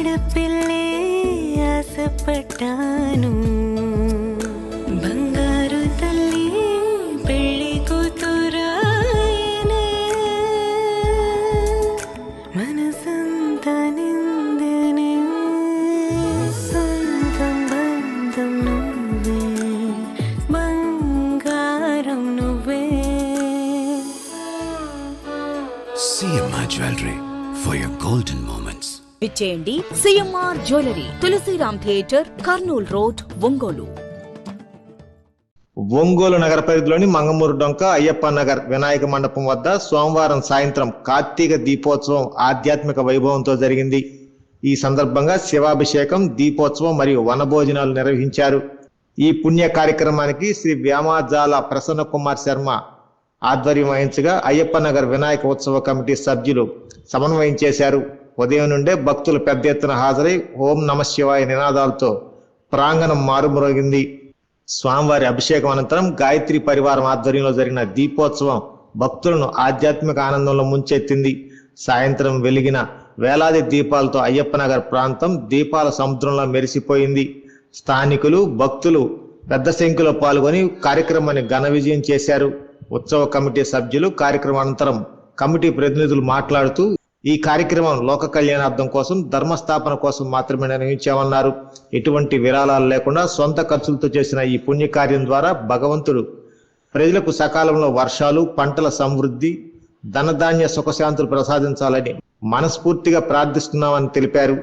ஆடுப்பிள்ளை ஆசைப்பட்டானும் CMR jewellery Tulasiram theatre Kurnool road Ongole Ongole నగర పరిధిలోని మంగమూరు డొంక అయ్యప్ప నగర్ వినాయక మండపం వద్ద సోమవారం సాయంత్రం కార్తీక దీపోత్సవం ఆధ్యాత్మిక వైభవంతో జరిగింది. ఈ సందర్భంగా శివాభిషేకం దీపోత్సవం మరియు వనభోజనాలు నిర్వహించారు. ఈ పుణ్య కార్యక్రమానికి శ్రీ వ్యామాజాల ప్రసన్న కుమార్ శర్మ ఆధ్వర్యం వహించగా అయ్యప్ప నగర్ వినాయక ఉత్సవ కమిటీ సభ్యులు సమన్వయం చేశారు. ఉదయం నుండే భక్తులు పెద్ద ఎత్తున హాజరై ఓం నమ శివాయ నినాదాలతో ప్రాంగణం మారుమ్రోగింది. స్వామివారి అభిషేకం అనంతరం గాయత్రి పరివారం ఆధ్వర్యంలో జరిగిన దీపోత్సవం భక్తులను ఆధ్యాత్మిక ఆనందంలో ముంచెత్తింది. సాయంత్రం వెలిగిన వేలాది దీపాలతో అయ్యప్పనగర్ ప్రాంతం దీపాల సముద్రంలో మెరిసిపోయింది. స్థానికులు భక్తులు పెద్ద సంఖ్యలో పాల్గొని కార్యక్రమాన్ని ఘన విజయం చేశారు. ఉత్సవ కమిటీ సభ్యులు కార్యక్రమానంతరం కమిటీ ప్రతినిధులు మాట్లాడుతూ ఈ కార్యక్రమం లోక కళ్యాణార్థం కోసం ధర్మస్థాపన కోసం మాత్రమే నిర్వహించామన్నారు. ఎటువంటి విరాళాలు లేకుండా సొంత ఖర్చులతో చేసిన ఈ పుణ్యకార్యం ద్వారా భగవంతుడు ప్రజలకు సకాలంలో వర్షాలు పంటల సమృద్ధి ధనధాన్య సుఖశాంతులు ప్రసాదించాలని మనస్ఫూర్తిగా ప్రార్థిస్తున్నామని తెలిపారు.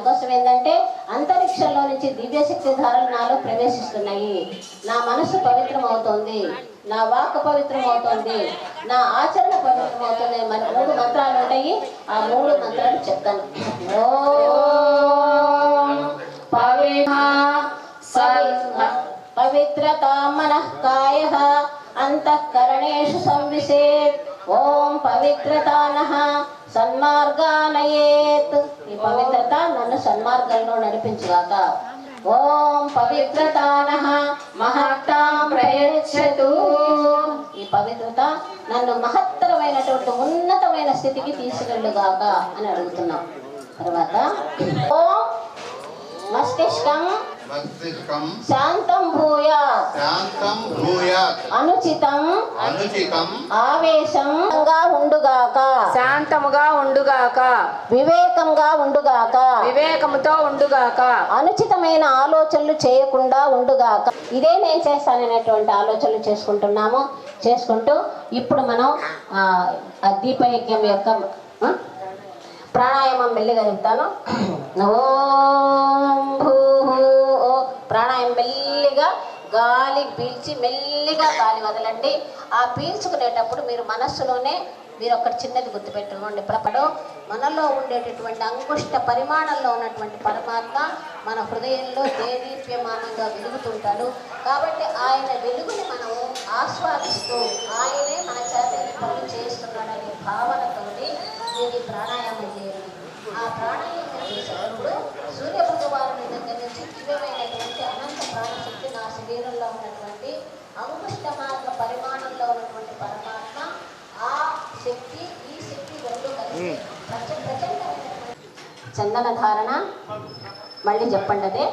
సంతోషం ఏంటంటే అంతరిక్షంలో నుంచి దివ్యశక్తి ధారలు నాలో ప్రవేశిస్తున్నాయి. నా మనసు పవిత్రమవుతోంది. నా వాక్ పవిత్రమవుతోంది. నా ఆచరణ పవిత్రం అవుతుంది మూడు మంత్రాలు ఉంటాయి. ఆ మూడు మంత్రాలు చెప్తాను. ఓం పవిత్ర పవిత్రత కాయ అంతఃకరణేషు సంవిశేత్. ఓం పవిత్రతానః సన్మార్గానయేత్. పవిత్రత నన్ను సన్మార్గంలో నడిపించుగాక. ఓం పవిత్రతానః మహత్తాం ప్రయచ్చతు ఈ పవిత్రత నన్ను మహత్తరమైనటువంటి ఉన్నతమైన స్థితికి తీసుకెళ్ళుగాక అని అడుగుతున్నాం. తర్వాత ఓం మస్తిష్కం శాంతం భూయా అనుచితం అనుచితం ఆవేశంగా ఉండుగాక శాంతముగా ఉండుగాక వివేకంగా ఉండుగాక వివేకముతో ఉండుగాక అనుచితమైన ఆలోచనలు చేయకుండా ఉండుగాక. ఇదే నేను చేస్తాననేటువంటి ఆలోచనలు చేసుకుంటున్నాము చేసుకుంటూ ఇప్పుడు మనం దీపయజ్ఞం యొక్క ప్రాణాయామం మెల్లిగా చెప్తాను. ఓం భూ ఓ ప్రాణాయామం మెల్లిగా గాలి పీల్చి మెల్లిగా గాలి వదలండి. ఆ పీల్చుకునేటప్పుడు మీరు మనస్సులోనే మీరు ఒకటి చిన్నది గుర్తుపెట్టుకోండి. ప్రపడం మనలో ఉండేటటువంటి అంకుష్ట పరిమాణంలో ఉన్నటువంటి పరమాత్మ మన హృదయంలో దేదీప్యమానంగా వెలుగుతుంటాడు. కాబట్టి ఆయన వెలుగుని మనము ఆస్వాదిస్తూ ఆయనే మన చేత ఈ పనులు చేస్తున్నాడనే భావనతోటి మీరు ఈ ప్రాణాయామం చేయండి. ఆ ప్రాణాయామం చేసేటప్పుడు సూర్య భగవానుడి దగ్గర నుంచి దివ్యమైనటువంటి అనంత ప్రాణశక్తి అంగుష్ట మార్గ పరిమాణంలో ఉన్నటువంటి పరమాత్మ ఆ శక్తి ఈ శక్తి రెండు కలిసి చందన ధారణ. మళ్ళీ చెప్పండి అదే.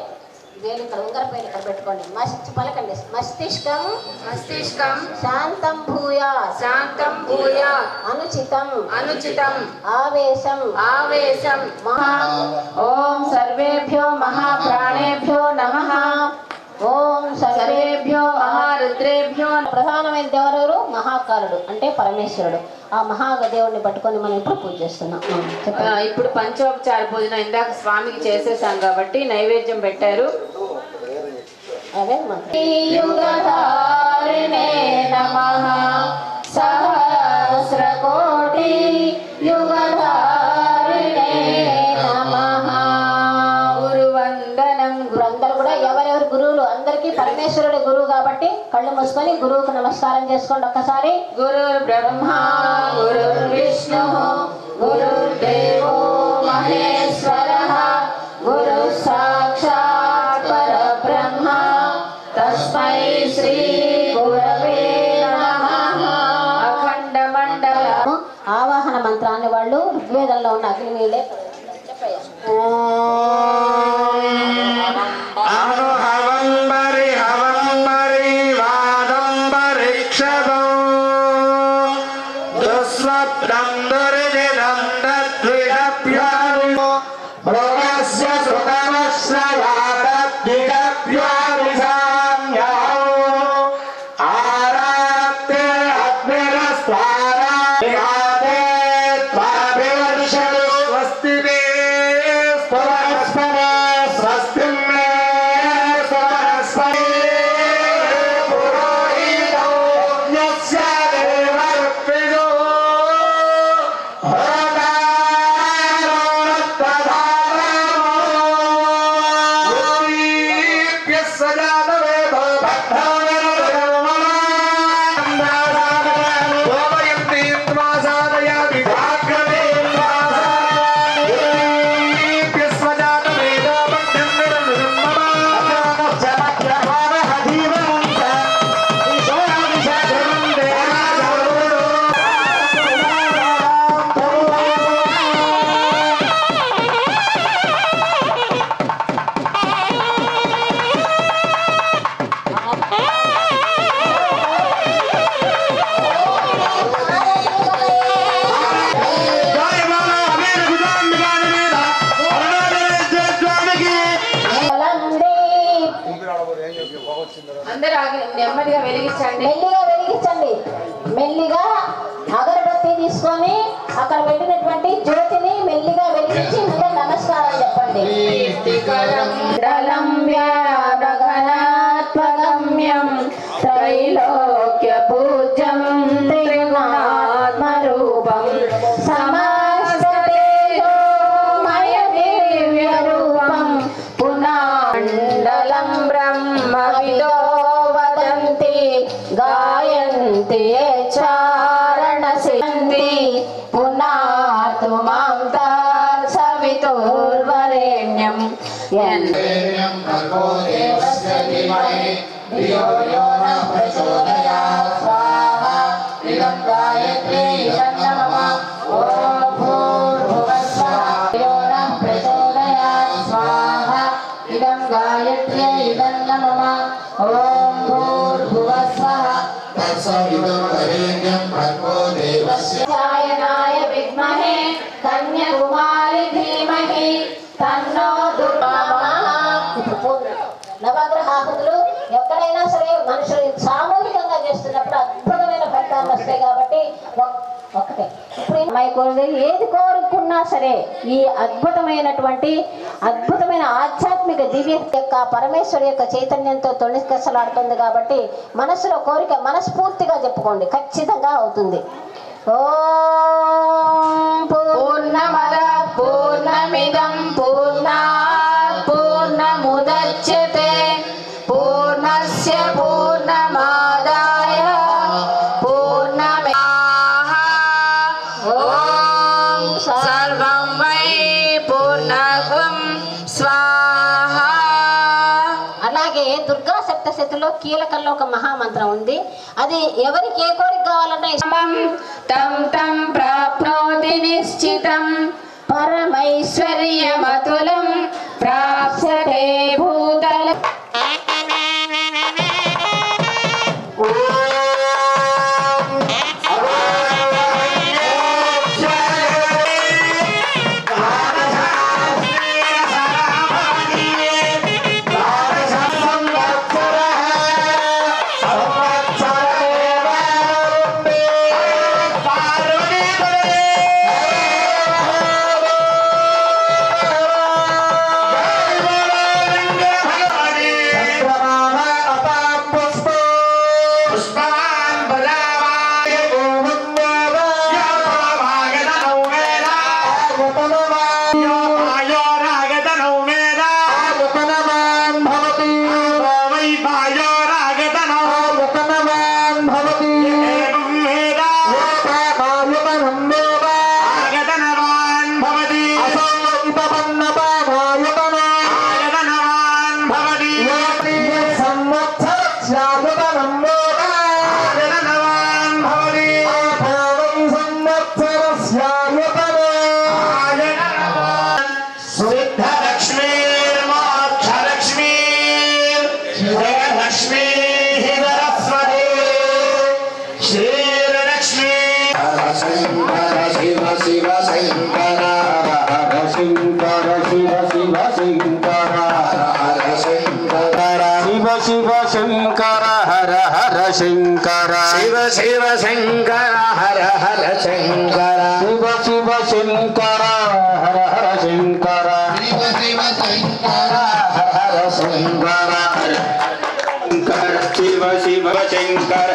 వేలు ఇక్కడ ఉంగరపైన ఇక్కడ పెట్టుకోండి. మస్తి పలకండి. మస్తిష్కం మస్తిష్కం శాంతం భూయా శాంతం భూయా అనుచితం అనుచితం ఆవేశం ఆవేశం మహా ఓం సర్వేభ్యో మహాప్రాణేభ్యో నమః. ఓం సర్వేభ్యో మహారుద్రేభ్యో ప్రధానమైన దేవుడు మహాకారుడు అంటే పరమేశ్వరుడు. ఆ మహాదేవుడిని పట్టుకొని మనం ఇప్పుడు పూజ చేస్తున్నాం. ఇప్పుడు పంచోపచార భోజనం ఇందాక స్వామికి చేసేసాం కాబట్టి నైవేద్యం పెట్టారు. అదే చేసుకోండి గురువుకు నమస్కారం చేసుకోండి. ఒక్కసారి గురు బ్రహ్మ గురు విష్ణు గురు మహేశ్వర గురు ఆవాహన మంత్రాన్ని వాళ్ళు ఋగ్వేదంలో ఉన్న అగ్నిమీలే చెప్పేయాలి कलं कलम्ब्या సవితుర్వరేణ్యం ఎన్ ఇదం గాయత్ర్యై ఇదం నమః ఓం భూర్భువస్వః ధ్యాయనాయ నవగ్రహాహుతులు ఎక్కడైనా సరే మనుషులు సామూహికంగా చేస్తున్నప్పుడు అద్భుతమైన ఫలితాలు వస్తాయి కాబట్టి ఒకటే ఇప్పుడు అమ్మాయి ఏది కోరుకున్నా సరే ఈ అద్భుతమైనటువంటి అద్భుతమైన ఆధ్యాత్మిక దివ్య యొక్క పరమేశ్వరు యొక్క చైతన్యంతో తొలికసలాడుతుంది కాబట్టి మనసులో కోరిక మనస్ఫూర్తిగా చెప్పుకోండి. ఖచ్చితంగా అవుతుంది. ఓ పూర్ణమద పూర్ణమిదం. సప్తశతిలో కీలకంలో ఒక మహామంత్రం ఉంది. అది ఎవరికి ఏ కోరిక కావాలన్నా తం తం ప్రాప్నోతి నిశ్చితం. పరమైశ్వర్యమతులం ప్రాప్స్యతే భూతల. శంకర శివ శివ శంకర హర శంకర. శివ శివ శంకర హర హర శంకర. శివ శివ శంకర హర హర శంకర. శివ శివ శంకర హర హర శంకర. శివ శివ శంకర హర హర శంకర శంకర. శివ శివ శంకర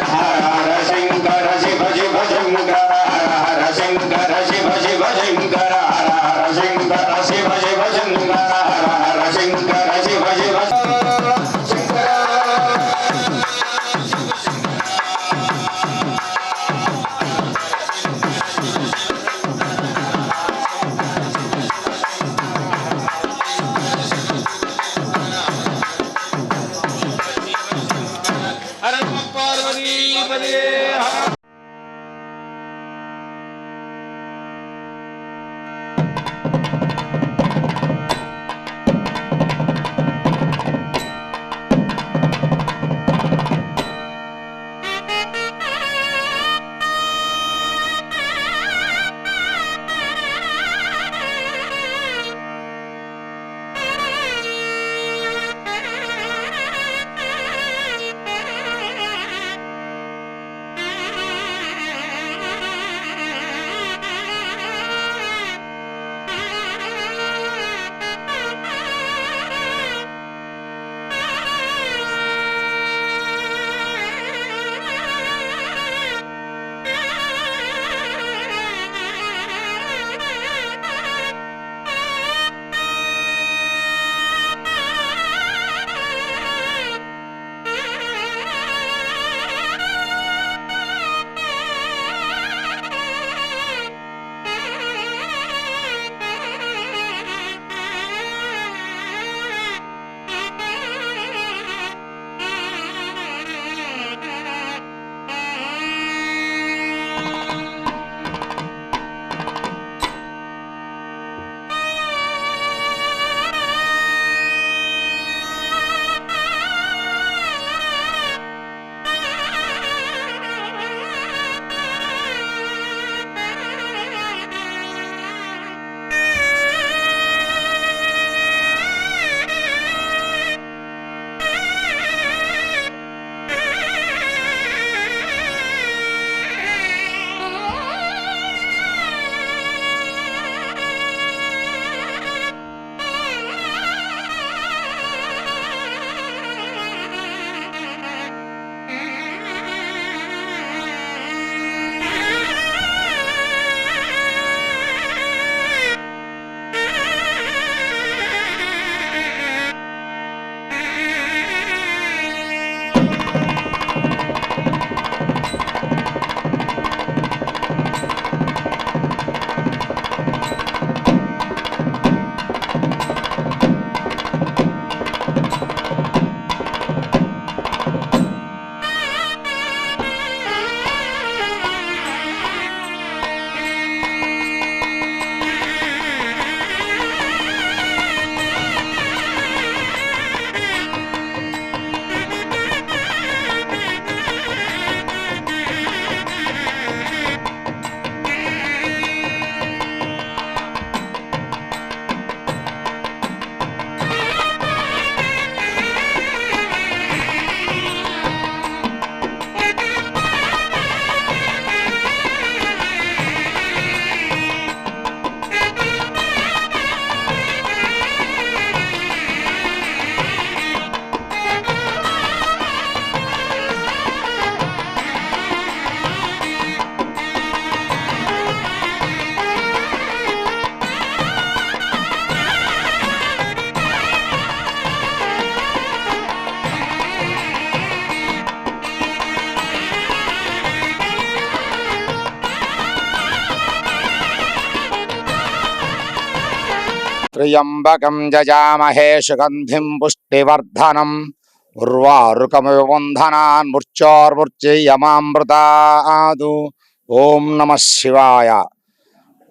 त्र्यम्बकं जजामहे सुगन्धिं पुष्टिवर्धनम् उर्वारुकमिवबन्धनान् మృత్యోర్మృత్యయమామృతాదు ఓం నమ శివాయ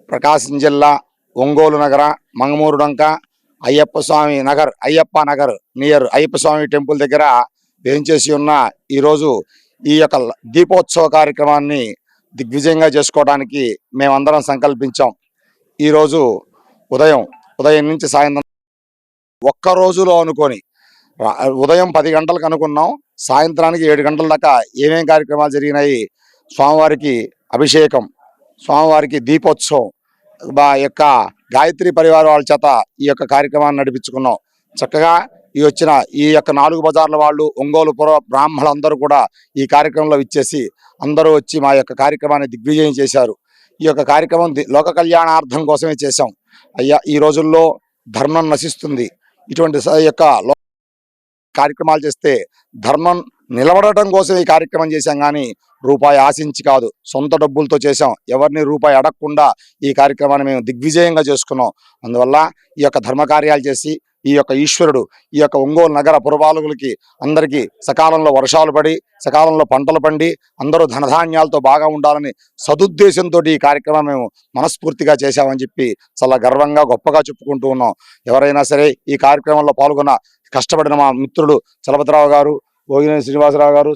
ప్రకాశం జిల్లా ఒంగోలు నగర మంగమూరు డొంక అయ్యప్ప స్వామి నగర్ అయ్యప్ప నగర్ నియర్ అయ్యప్ప స్వామి టెంపుల్ దగ్గర వేయించేసి ఉన్న ఈరోజు ఈ యొక్క దీపోత్సవ కార్యక్రమాన్ని దిగ్విజయంగా చేసుకోవడానికి మేమందరం సంకల్పించాం ఈరోజు ఉదయం ఉదయం నుంచి సాయంత్రం ఒక్క రోజులో అనుకొని ఉదయం పది గంటలకు అనుకున్నాం సాయంత్రానికి ఏడు గంటల దాకా ఏమేం కార్యక్రమాలు జరిగినాయి స్వామివారికి అభిషేకం స్వామివారికి దీపోత్సవం మా యొక్క గాయత్రి పరివారం వాళ్ళ చేత ఈ యొక్క కార్యక్రమాన్ని నడిపించుకున్నాం. చక్కగా ఈ వచ్చిన ఈ యొక్క నాలుగు బజార్ల వాళ్ళు ఒంగోలు పుర బ్రాహ్మణులందరూ కూడా ఈ కార్యక్రమంలో ఇచ్చేసి అందరూ వచ్చి మా యొక్క కార్యక్రమాన్ని దిగ్విజయం చేశారు. ఈ యొక్క కార్యక్రమం లోక కళ్యాణార్థం కోసమే చేశాం. అయ్యా ఈ రోజుల్లో ధర్మం నశిస్తుంది. ఇటువంటి స- యొక్క లో- కార్యక్రమాలు చేస్తే ధర్మం నిలబడటం కోసం ఈ కార్యక్రమం చేశాం కానీ రూపాయి ఆశించి కాదు. సొంత డబ్బులతో చేశాం. ఎవరిని రూపాయి అడగకుండా ఈ కార్యక్రమాన్ని మేము దిగ్విజయంగా చేసుకున్నాం. అందువల్ల ఈ యొక్క ధర్మ కార్యాలు చేసి ఈ యొక్క ఈశ్వరుడు ఈ యొక్క ఒంగోలు నగర పురపాలకులకి అందరికీ సకాలంలో వర్షాలు పడి సకాలంలో పంటలు పండి అందరూ ధనధాన్యాలతో బాగా ఉండాలని సదుద్దేశంతో ఈ కార్యక్రమం మేము మనస్ఫూర్తిగా చేశామని చెప్పి చాలా గర్వంగా గొప్పగా చెప్పుకుంటూ ఉన్నాం. ఎవరైనా సరే ఈ కార్యక్రమంలో పాల్గొన్న కష్టపడిన మా మిత్రులు చలపతిరావు గారు భోగినేని శ్రీనివాసరావు గారు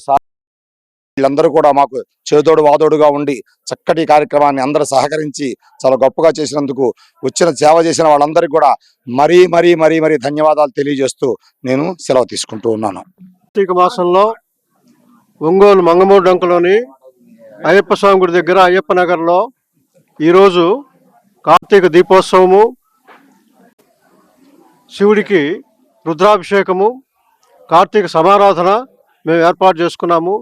వీళ్ళందరూ కూడా మాకు చేదోడు వాదోడుగా ఉండి చక్కటి కార్యక్రమాన్ని అందరూ సహకరించి చాలా గొప్పగా చేసినందుకు వచ్చిన సేవ చేసిన వాళ్ళందరికీ కూడా మరీ మరీ మరీ మరీ ధన్యవాదాలు తెలియజేస్తూ నేను సెలవు తీసుకుంటూ ఉన్నాను. కార్తీక మాసంలో ఒంగోలు మంగమూరు డంకలోని అయ్యప్ప స్వామి గుడి దగ్గర అయ్యప్ప నగర్లో ఈరోజు కార్తీక దీపోత్సవము శివుడికి రుద్రాభిషేకము కార్తీక సమారాధన మేము ఏర్పాటు చేసుకున్నాము.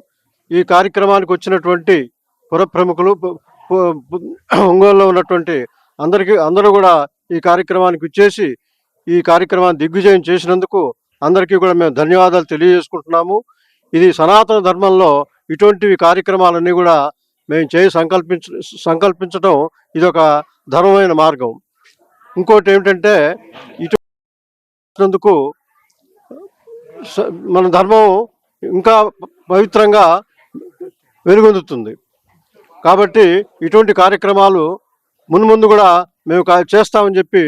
ఈ కార్యక్రమానికి వచ్చినటువంటి పుర ప్రముఖులు ఒంగోలులో ఉన్నటువంటి అందరికీ అందరూ కూడా ఈ కార్యక్రమానికి వచ్చేసి ఈ కార్యక్రమాన్ని దిగ్విజయం చేసినందుకు అందరికీ కూడా మేము ధన్యవాదాలు తెలియజేసుకుంటున్నాము. ఇది సనాతన ధర్మంలో ఇటువంటివి కార్యక్రమాలన్నీ కూడా మేము చేయి సంకల్పించ సంకల్పించడం ఇది ఒక ధర్మమైన మార్గం. ఇంకోటి ఏమిటంటే ఇటువంటి మన ధర్మం ఇంకా పవిత్రంగా వెలుగొందుతుంది. కాబట్టి ఇటువంటి కార్యక్రమాలు మున్ముందు కూడా మేము చేస్తామని చెప్పి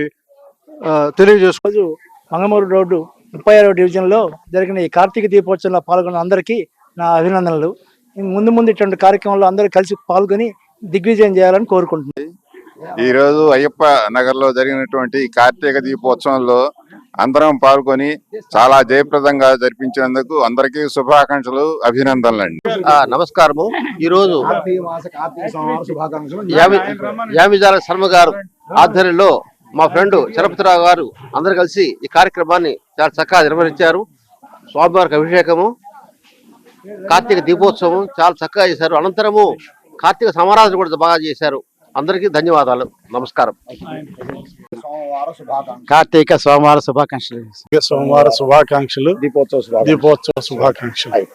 ఆ, తెలియజేసుకు రోజు మంగమూరు రోడ్డు ముప్పై ఆరో డివిజన్లో జరిగిన ఈ కార్తీక దీపోత్సవంలో పాల్గొన్న అందరికీ నా అభినందనలు. ముందు ముందు ఇటువంటి కార్యక్రమంలో అందరూ కలిసి పాల్గొని దిగ్విజయం చేయాలని కోరుకుంటున్నాను. ఈ రోజు అయ్యప్ప నగర్లో జరిగినటువంటి ఈ కార్తీక దీపోత్సవంలో అందరం పాల్గొని చాలా జయప్రదంగా జరిపించినందుకు అందరికీ శుభాకాంక్షలు అభినందనలు అండి నమస్కారము. ఈ రోజు యామిజాల శర్మ గారు ఆధ్వర్యంలో మా ఫ్రెండ్ చలపతిరావు గారు అందరు కలిసి ఈ కార్యక్రమాన్ని చాలా చక్కగా నిర్వహించారు. స్వామివారికి అభిషేకము కార్తీక దీపోత్సవం చాలా చక్కగా చేశారు. అనంతరము కార్తీక సమారాధన కూడా బాగా చేశారు. అందరికీ ధన్యవాదాలు. నమస్కారం. కార్తీక సోమవార శుభాకాంక్షలు. సోమవార శుభాకాంక్షలు. దీపోత్సవ దీపోత్సవ శుభాకాంక్షలు.